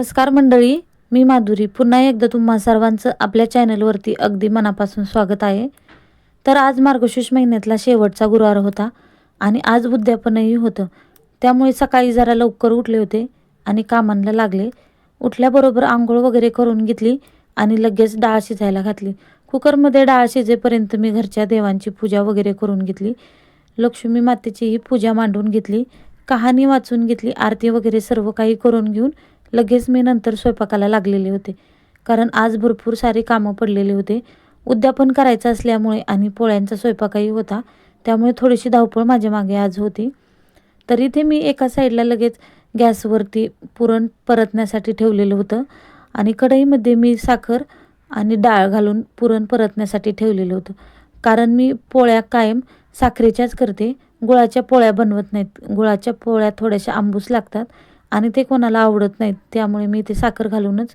नमस्कार मंडळी मी माधुरी. पुन्हा एकदा तुम्हा सर्वांचं आपल्या चॅनलवरती अगदी मनापासून स्वागत आहे. तर आज मार्गशीर्ष महिन्यातला शेवटचा गुरुवार होता आणि आज उद्यापनही होतं. त्यामुळे सकाळी जरा लवकर उठले होते आणि कामांना लागले. उठल्याबरोबर आंघोळ वगैरे करून घेतली आणि लगेच डाळ शिजायला घातली. कुकरमध्ये डाळ शिजेपर्यंत मी घरच्या देवांची पूजा वगैरे करून घेतली. लक्ष्मी मातेचीही पूजा मांडून घेतली. कहाणी वाचून घेतली. आरती वगैरे सर्व काही करून घेऊन लगेच मी नंतर स्वयंपाकाला लागलेले होते. कारण आज भरपूर सारे कामं पडलेले होते. उद्यापन करायचं असल्यामुळे आणि पोळ्यांचा स्वयंपाकही होता. त्यामुळे थोडीशी धावपळ माझ्या मागे आज होती. तर इथे मी एका साईडला लगेच गॅसवरती पुरण परतण्यासाठी ठेवलेलं होतं. आणि कढईमध्ये मी साखर आणि डाळ घालून पुरण परतण्यासाठी ठेवलेलं होतं. कारण मी पोळ्या कायम साखरेच्याच करते. गुळाच्या पोळ्या बनवत नाहीत. गुळाच्या पोळ्या थोड्याशा आंबूस लागतात. आणि ते कोणाला आवडत नाहीत त्यामुळे मी ते साखर घालूनच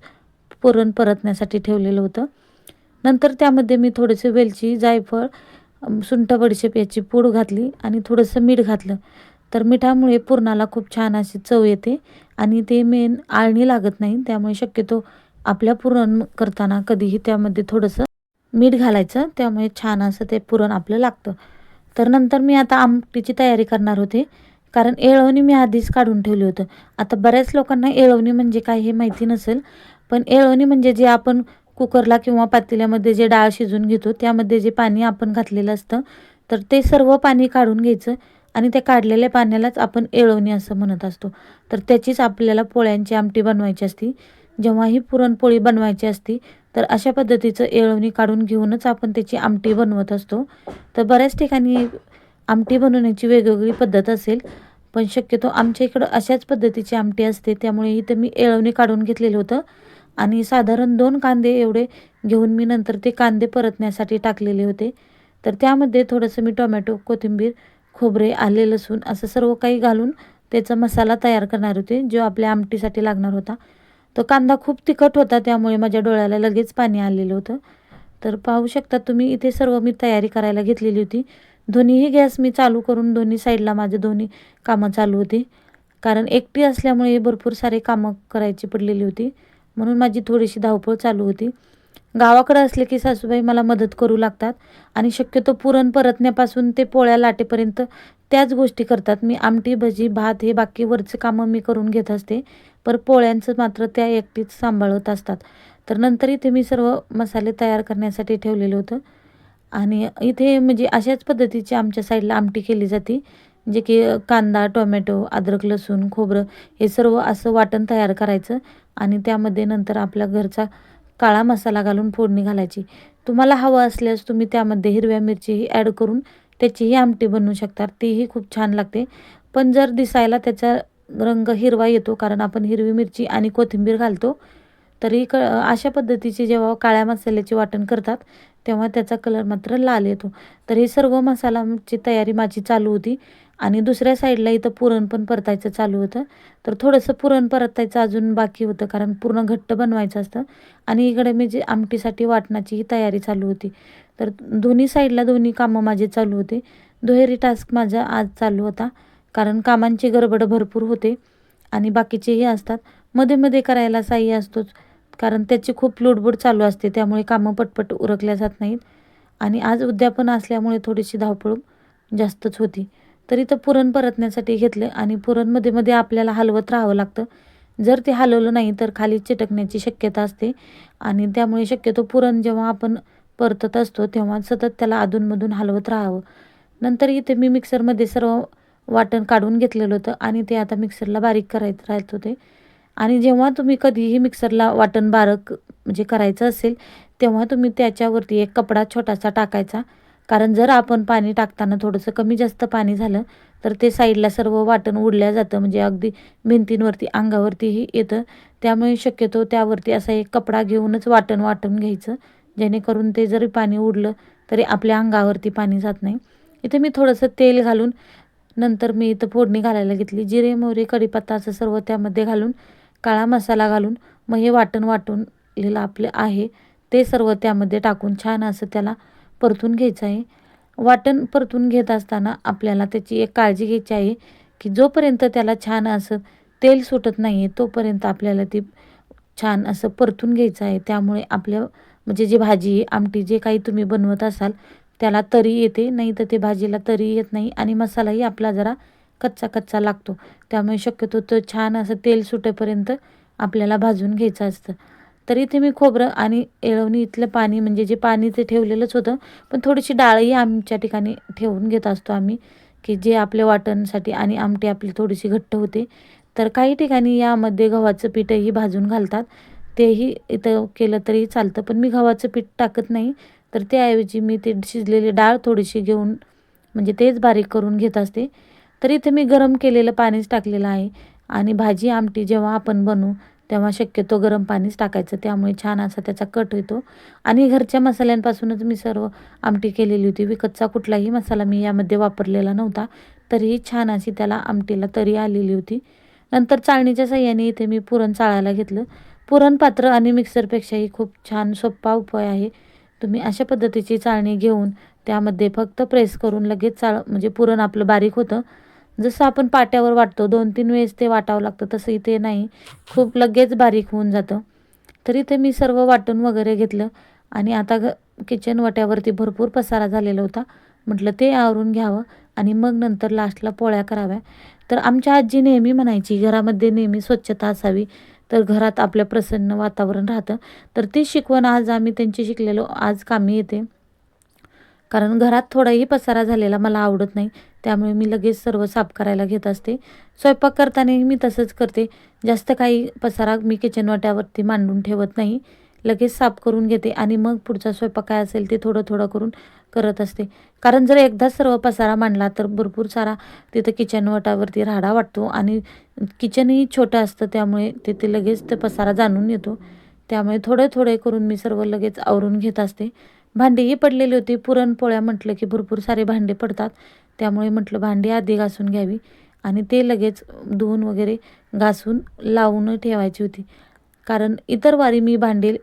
पुरण परतण्यासाठी ठेवलेलं होतं. नंतर त्यामध्ये मी थोडेसे वेलची जायफळ सुंठ बडीशेप याची पूड घातली आणि थोडंसं मीठ घातलं. तर मिठामुळे पुरणाला खूप छान अशी चव येते आणि ते मेन आळणी लागत नाही त्यामुळे शक्यतो आपल्या पुरण करताना कधीही त्यामध्ये थोडंसं मीठ घालायचं त्यामुळे छान असं ते पुरण आपलं लागतं. तर नंतर मी आता आमटीची तयारी करणार होते. कारण येळवणी मी आधीच काढून ठेवलं होतं. आता बऱ्याच लोकांना येळवणी म्हणजे काय हे माहिती नसेल पण येळवणी म्हणजे जे आपण कुकरला किंवा पातेल्यामध्ये जे डाळ शिजून घेतो त्यामध्ये जे पाणी आपण घातलेलं असतं तर ते सर्व पाणी काढून घ्यायचं आणि त्या काढलेल्या पाण्यालाच आपण येळवणी असं म्हणत असतो. तर त्याचीच आपल्याला पोळ्यांची आमटी बनवायची असती. जेव्हा ही पुरणपोळी बनवायची असती तर अशा पद्धतीचं येळवणी काढून घेऊनच आपण त्याची आमटी बनवत असतो. तर बऱ्याच ठिकाणी आमटी बनवण्याची वेगवेगळी पद्धत असेल पण शक्यतो आमच्या इकडं अशाच पद्धतीची आमटी असते. त्यामुळे इथं मी एळवणी काढून घेतलेलं होतं आणि साधारण दोन कांदे एवढे घेऊन मी नंतर ते कांदे परतण्यासाठी टाकलेले होते. तर त्यामध्ये थोडंसं मी टोमॅटो कोथिंबीर खोबरे आले लसूण असं सर्व काही घालून त्याचा मसाला तयार करणार होते जो आपल्या आमटीसाठी लागणार होता. तो कांदा खूप तिखट होता त्यामुळे माझ्या डोळ्याला लगेच पाणी आलेलं होतं. तर पाहू शकता तुम्ही इथे सर्व मी तयारी करायला घेतलेली होती. दोन्हीही गॅस मी चालू करून दोन्ही साईडला माझे दोन्ही कामं चालू होती. कारण एकटी असल्यामुळे भरपूर सारे कामं करायची पडलेली होती. म्हणून माझी थोडीशी धावपळ चालू होती. गावाकडे असले की सासूबाई मला मदत करू लागतात आणि शक्यतो पुरण परतण्यापासून ते पोळ्या लाटेपर्यंत त्याच गोष्टी करतात. मी आमटी भजी भात हे बाकी वरचे कामं मी करून घेत असते. पर पोळ्यांचं मात्र त्या एकटीच सांभाळत असतात. तर नंतर इथे मी सर्व मसाले तयार करण्यासाठी ठेवलेलं होतं. आणि इथे म्हणजे अशाच पद्धतीची आमच्या साईडला आमटी केली जाते जे की कांदा टोमॅटो अद्रक लसूण खोबरं हे सर्व असं वाटण तयार करायचं आणि त्यामध्ये नंतर आपल्या घरचा काळा मसाला घालून फोडणी घालायची. तुम्हाला हवं असल्यास तुम्ही त्यामध्ये हिरव्या मिरचीही ॲड करून त्याचीही आमटी बनवू शकता. तीही खूप छान लागते. पण जर दिसायला त्याचा रंग हिरवा येतो कारण आपण हिरवी मिरची आणि कोथिंबीर घालतो तरी क अशा पद्धतीचे जेव्हा काळ्या मसाल्याचे वाटण करतात तेव्हा त्याचा कलर मात्र लाल येतो. तर ही सर्व मसालाची तयारी माझी चालू होती. आणि दुसऱ्या साईडला इथं पुरण पण परतायचं चालू होतं. तर थोडंसं पुरण परतायचं अजून बाकी होतं कारण पूर्ण घट्ट बनवायचं असतं. आणि इकडे मी जे आमटीसाठी वाटणाची ही तयारी चालू होती. तर दोन्ही साईडला दोन्ही कामं माझे चालू होते. दुहेरी टास्क माझा आज चालू होता कारण कामांची गडबड भरपूर होते. आणि बाकीचेही असतात. मध्ये मध्ये करायला साह्य असतोच. कारण त्याची खूप लुडबुड चालू असते त्यामुळे कामं पटपट उरकल्या जात नाहीत. आणि आज उद्यापन असल्यामुळे थोडीशी धावपळ जास्तच होती. तरी तर पुरण परतण्यासाठी घेतलं आणि पुरणमध्ये मध्ये मध्ये आपल्याला हलवत राहावं लागतं. जर ते हलवलं नाही तर खाली चिटकण्याची शक्यता असते. आणि त्यामुळे शक्यतो पुरण जेव्हा आपण परतत असतो तेव्हा सतत त्याला अधूनमधून हलवत राहावं. नंतर इथे मी मिक्सरमध्ये सर्व वाटण काढून घेतलेलं होतं आणि ते आता मिक्सरला बारीक करायचं राहत होते. आणि जेव्हा तुम्ही कधीही मिक्सरला वाटण बारक म्हणजे करायचं असेल तेव्हा तुम्ही त्याच्यावरती एक कपडा छोटासा टाकायचा. कारण जर आपण पाणी टाकताना थोडंसं कमी जास्त पाणी झालं तर ते साईडला सर्व वाटण उडल्या जातं. म्हणजे अगदी भिंतींवरती अंगावरतीही येतं. त्यामुळे शक्यतो त्यावरती असा एक कपडा घेऊनच वाटण वाटून घ्यायचं. जेणेकरून ते जरी पाणी उडलं तरी आपल्या अंगावरती पाणी जात नाही. इथे मी थोडंसं तेल घालून नंतर मी इथं फोडणी घालायला घेतली. जिरे मोहरी कढीपत्ता असं सर्व त्यामध्ये घालून काळा मसाला घालून मग हे वाटण वाटून आपले आपलं आहे ते सर्व त्यामध्ये टाकून छान असं त्याला परतून घ्यायचं आहे. वाटण परतून घेत असताना आपल्याला त्याची एक काळजी घ्यायची आहे की जोपर्यंत त्याला छान असं तेल सुटत नाही आहे तोपर्यंत आपल्याला ती छान असं परतून घ्यायचं आहे. त्यामुळे आपल्या म्हणजे जी भाजी आमटी जे काही तुम्ही बनवत असाल त्याला तरी येते नाही तर ते भाजीला तरी येत नाही आणि मसालाही आपला जरा कच्चा कच्चा लागतो. त्यामुळे शक्यतो तो छान असं तेल सुटेपर्यंत आपल्याला भाजून घ्यायचं असतं. तरी ते मी खोबरं आणि येळवणी इथलं पाणी म्हणजे जे पाणी ते ठेवलेलंच होतं पण थोडीशी डाळही आमच्या ठिकाणी ठेवून घेत असतो आम्ही की जे आपल्या वाटणसाठी आणि आमटी आपली थोडीशी घट्ट होते. तर काही ठिकाणी यामध्ये गव्हाचं पीठही भाजून घालतात. तेही इथं केलं तरी चालतं पण मी गव्हाचं पीठ टाकत नाही. तर त्याऐवजी मी ते शिजलेली डाळ थोडीशी घेऊन म्हणजे तेच बारीक करून घेत असते. तर इथे मी गरम केलेलं पाणीच टाकलेलं आहे. आणि भाजी आमटी जेव्हा आपण बनवू तेव्हा शक्यतो गरम पाणीच टाकायचं. त्यामुळे छान असा त्याचा कट येतो आणि घरच्या मसाल्यांपासूनच मी सर्व आमटी केलेली होती. विकतचा कुठलाही मसाला मी यामध्ये वापरलेला नव्हता. तरीही छान अशी त्याला आमटीला तरी आलेली होती. नंतर चाळणीच्या साह्याने इथे मी पुरण चाळायला घेतलं. पुरण पात्र आणि मिक्सरपेक्षाही खूप छान सोपा उपाय आहे. तुम्ही अशा पद्धतीची चाळणी घेऊन त्यामध्ये फक्त प्रेस करून लगेच चाळ म्हणजे पुरण आपलं बारीक होतं. जसं आपण पाट्यावर वाटतो दोन तीन वेळेस ते वाटावं लागतं तसं इथे नाही. खूप लगेच बारीक होऊन जातं. तर इथे मी सर्व वाटून वगैरे घेतलं आणि आता घ किचन वाट्यावरती भरपूर पसारा झालेला होता. म्हटलं ते आवरून घ्यावं आणि मग नंतर लास्टला पोळ्या कराव्या. तर आमच्या आजी नेहमी म्हणायची घरामध्ये नेहमी स्वच्छता असावी. तर घरात आपलं प्रसन्न वातावरण राहतं. तर ती शिकवण आज आम्ही त्यांची शिकलेलो आज कामी येते. कारण घरात थोडाही पसारा झालेला मला आवडत नाही त्यामुळे मी लगेच सर्व साफ करायला घेत असते. स्वयंपाक करतानाही मी तसंच करते. जास्त काही पसारा मी किचन वाट्यावरती मांडून ठेवत नाही. लगेच साफ करून घेते आणि मग पुढचा स्वयंपाक काय असेल ते थोडं थोडं करून करत असते. कारण जर एकदाच सर्व पसारा मांडला तर भरपूर सारा तिथं किचन वाटावरती राहाडा वाटतो आणि किचनही छोटं असतं त्यामुळे तिथे लगेच ते पसारा जाणून येतो. त्यामुळे थोडे थोडे करून मी सर्व लगेच आवरून घेत असते. भांडीही पडलेली होती. पुरणपोळ्या म्हटलं की भरपूर सारे भांडे पडतात. त्यामुळे म्हटलं भांडी आधी घासून घ्यावी. आणि ते लगेच धुवून वगैरे घासून लावून ठेवायची होती. कारण इतर वारी मी भांडे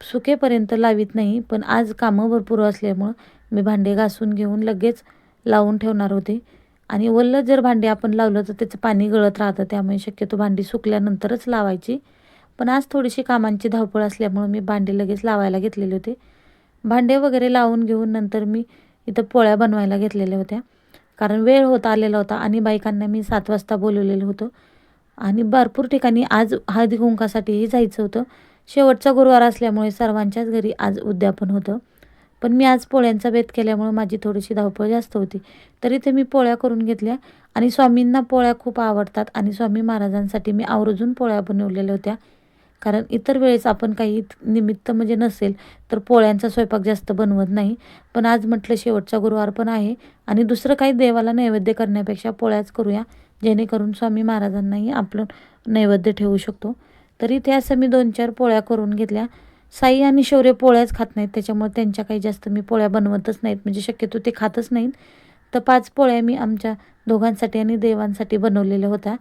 सुकेपर्यंत लावित नाही पण आज कामं भरपूर असल्यामुळं मी भांडे घासून घेऊन लगेच लावून ठेवणार होते. आणि वल्लं जर भांडे आपण लावलं तर त्याचं पाणी गळत राहतं त्यामुळे शक्यतो भांडी सुकल्यानंतरच लावायची. पण आज थोडीशी कामांची धावपळ असल्यामुळं मी भांडे लगेच लावायला घेतलेले होते. भांडे वगैरे लावून घेऊन नंतर मी इथं पोळ्या बनवायला घेतलेल्या होत्या. कारण वेळ होत आलेला होता आणि बायकांना मी सात वाजता बोलवलेलं होतं. आणि भरपूर ठिकाणी आज हळदी कुंकासाठीही जायचं होतं. शेवटचा गुरुवार असल्यामुळे सर्वांच्याच घरी आज उद्यापन होतं. पण मी आज पोळ्यांचा बेत केल्यामुळे माझी थोडीशी धावपळ जास्त होती. तरी ते मी पोळ्या करून घेतल्या. आणि स्वामींना पोळ्या खूप आवडतात. आणि स्वामी महाराजांसाठी मी आवर्जून पोळ्या बनवलेल्या होत्या. कारण इतर वेळेस आपण काही निमित्त म्हणजे नसेल तर पोळ्यांचा स्वयंपाक जास्त बनवत नाही. पण आज म्हटलं शेवटचा गुरुवार पण आहे आणि दुसरं काही देवाला नैवेद्य करण्यापेक्षा पोळ्याच करूया जेणेकरून स्वामी महाराजांनाही आपलं नैवेद्य ठेवू शकतो. तरी ते असं मी दोन चार पोळ्या करून घेतल्या. साई आणि शौर्य पोळ्याच खात नाहीत त्याच्यामुळे त्यांच्या काही जास्त मी पोळ्या बनवतच नाहीत म्हणजे शक्यतो ते खातच नाहीत. तर पाच पोळ्या मी आमच्या दोघांसाठी आणि देवांसाठी बनवलेल्या होत्या.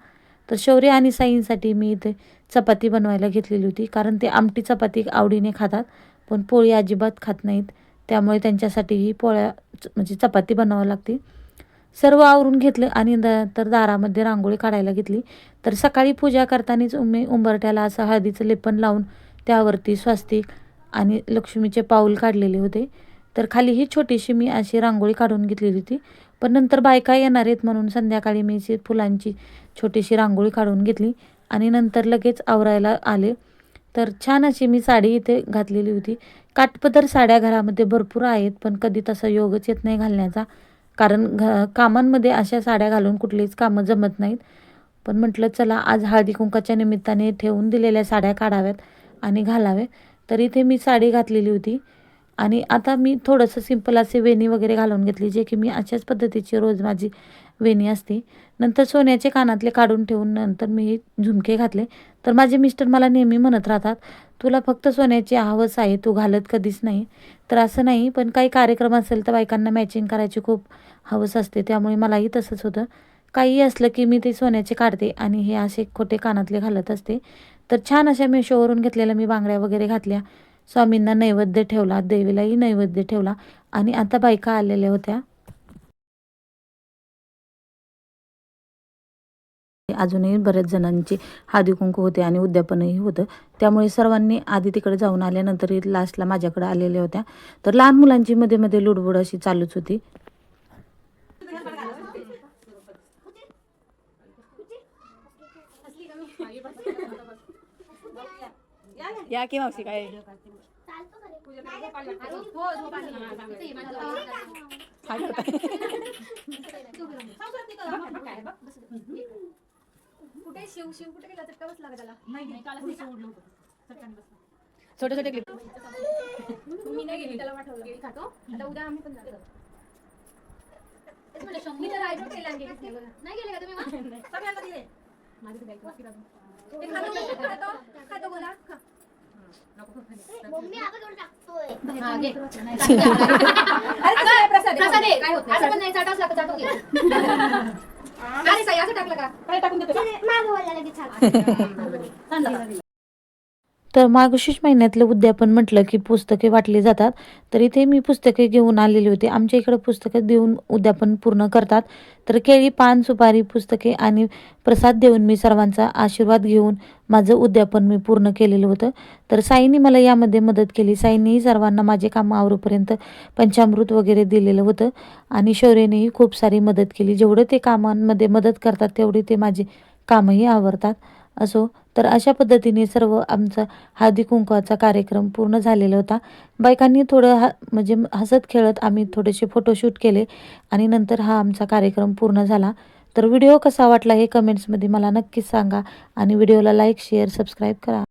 तर शौर्य आणि साईंसाठी मी इथे चपाती बनवायला घेतलेली होती. कारण ते आमटी चपाती आवडीने खातात पण पोळी अजिबात खात नाहीत. त्यामुळे त्यांच्यासाठीही पोळ्या म्हणजे चपाती बनवावं लागते. सर्व आवरून घेतलं आणि द तर दारामध्ये रांगोळी काढायला घेतली. तर सकाळी पूजा करतानाच उमे उंबरट्याला असं हळदीचं लेपन लावून त्यावरती स्वस्तिक आणि लक्ष्मीचे पाऊल काढलेले होते. तर खाली ही छोटीशी मी अशी रांगोळी काढून घेतलेली होती. पण नंतर बायका येणार आहेत म्हणून संध्याकाळी मी फुलांची छोटीशी रांगोळी काढून घेतली आणि नंतर लगेच आवरायला आले. तर छान अशी मी साडी इथे घातलेली होती. काटपदर साड्या घरामध्ये भरपूर आहेत पण कधी तसा योगच येत नाही घालण्याचा. कारण घ कामांमध्ये अशा साड्या घालून कुठलीच कामं जमत नाहीत. पण म्हटलं चला आज हळदी कुंकाच्या निमित्ताने ठेवून दिलेल्या साड्या काढाव्यात आणि घालावे तर इथे मी साडी घातलेली होती. आणि आता मी थोडंसं सिंपल असे वेणी वगैरे घालून घेतली जे की मी अशाच पद्धतीची रोज माझी वेणी असते. नंतर सोन्याचे कानातले काढून ठेवून नंतर मी झुमके घातले. तर माझे मिस्टर मला नेहमी म्हणत राहतात तुला फक्त सोन्याची हवस आहे तू घालत कधीच नाही. तर असं नाही पण काही कार्यक्रम असेल तर बायकांना मॅचिंग करायची खूप हवस असते त्यामुळे मलाही तसंच होतं. काही असलं की मी ते सोन्याचे काढते आणि हे असे खोटे कानातले घालत असते. तर छान अशा मेशोवरून घेतलेल्या मी बांगड्या वगैरे घातल्या. स्वामींना नैवेद्य ठेवला देवीलाही नैवेद्य ठेवला आणि आता बायका आलेल्या होत्या. अजूनही बऱ्याच जणांचे हळदी कुंकू होते आणि उद्यापनही होतं. त्यामुळे सर्वांनी आधी तिकडे जाऊन आल्यानंतर लास्टला माझ्याकडे आलेल्या होत्या. तर लहान मुलांची मध्ये मध्ये लुडबुड अशी चालूच होती. या की मावशी काय? कुठे शिव शिव कुठे गेला? चटका बसला का त्याला? छोटे छोटे क्लिप मी नाही गेली त्याला खातो. आता उद्या आम्ही पण जातो मी तर राहायचं केलं नाही गेले का तुम्ही मग? माझं तर द्यायचं, बाकी राहू दे. ते खातो मी, खातो, खातो बोला, खा. हा, घे. अगं, प्रसाद आहे. असं पण नाही, चाटा असला का चाटून घे. अरे साई, असं टाकलं का काय टाकून देतो तर मार्गशीर्ष महिन्यातलं उद्यापन म्हटलं की पुस्तके वाटली जातात. तर इथे मी पुस्तके घेऊन आलेली होती. आमच्या इकडं पुस्तकं देऊन उद्यापन पूर्ण करतात. तर केळी पान सुपारी पुस्तके आणि प्रसाद देऊन मी सर्वांचा आशीर्वाद घेऊन माझं उद्यापन मी पूर्ण केलेलं होतं. तर साईनी मला यामध्ये मदत केली. साईनीही सर्वांना माझे काम आवरूपर्यंत पंचामृत वगैरे दिलेलं होतं आणि शौर्यनेही खूप सारी मदत केली. जेवढं ते कामांमध्ये मदत करतात तेवढी ते माझे कामही आवरतात. असो तर अशा पद्धतीने सर्व आमचा हळदी कुंकवाचा कार्यक्रम पूर्ण झालेला होता. बायकांनी थोडं हा म्हणजे हसत खेळत आम्ही थोडेसे फोटोशूट केले आणि नंतर हा आमचा कार्यक्रम पूर्ण झाला. तर व्हिडिओ कसा वाटला हे कमेंट्समध्ये मला नक्कीच सांगा आणि व्हिडिओला लाईक शेअर सबस्क्राईब करा.